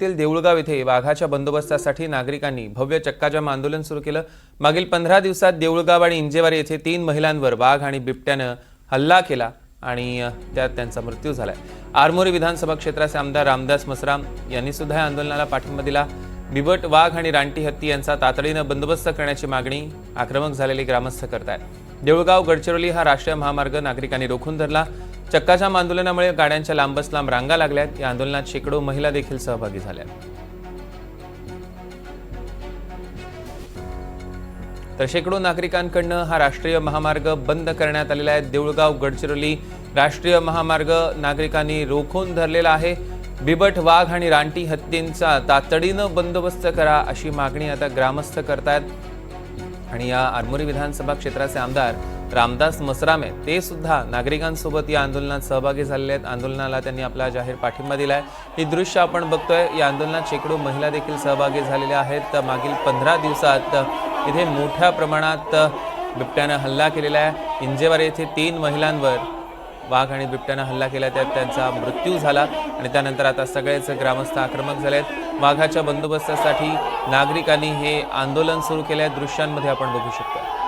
येथील देऊळगाव येथे वाघाच्या बंदोबस्तासाठी नागरिकांनी भव्य चक्काजाम आंदोलन सुरू केलं. मागील पंधरा दिवसात देऊळगाव आणि इंजेवारी येथे तीन महिलांवर वाघ आणि बिबट्यानं हल्ला केला आणि त्यात त्यांचा मृत्यू झालाय. आरमोरी विधानसभा क्षेत्राचे आमदार रामदास मसराम यांनी सुद्धा या आंदोलनाला पाठिंबा दिला. बिबट वाघ आणि रानटी हत्ती यांचा तातडीनं बंदोबस्त करण्याची मागणी आक्रमक झालेले ग्रामस्थ करतायत. देऊळगाव गडचिरोली हा राष्ट्रीय महामार्ग नागरिकांनी रोखून धरला. चक्काजाम आंदोलनामुळे गाड्यांच्या लांबच लांब रांगा लागल्यात. या आंदोलनात शेकडो महिला देखील सहभागी झाल्या तर शेकडो नागरिकांकडनं हा राष्ट्रीय महामार्ग बंद करण्यात आलेला आहे. देऊळगाव गडचिरोली राष्ट्रीय महामार्ग नागरिकांनी रोखून धरलेला आहे. बिबट वाघ आणि रानटी हत्तींचा तातडीनं बंदोबस्त करा अशी मागणी आता ग्रामस्थ करतायत. आणि या आरमोरी विधानसभा क्षेत्राचे आमदार रामदास मसरामे ते सुद्धा नागरिकांसोबत या आंदोलनात सहभागी झालेले आहेत. आंदोलनाला त्यांनी आपला जाहीर पाठिंबा दिला आहे ही दृश्य आपण बघतोय. या आंदोलनात शेकडो महिला देखील सहभागी झालेल्या आहेत. तर मागील पंधरा दिवसात इथे मोठ्या प्रमाणात बिबट्यानं हल्ला केलेला आहे. इंजेवार येथे तीन महिलांवर वाघ आणि बिबट्यानं हल्ला केला. त्यात त्यांचा मृत्यू झाला आणि त्यानंतर आता सगळेच ग्रामस्थ आक्रमक झाले आहेत वाघाच्या बंदोबस्तासाठी नागरिकांनी हे आंदोलन सुरू केले आहे दृश्यांमध्ये आपण बघू शकतो.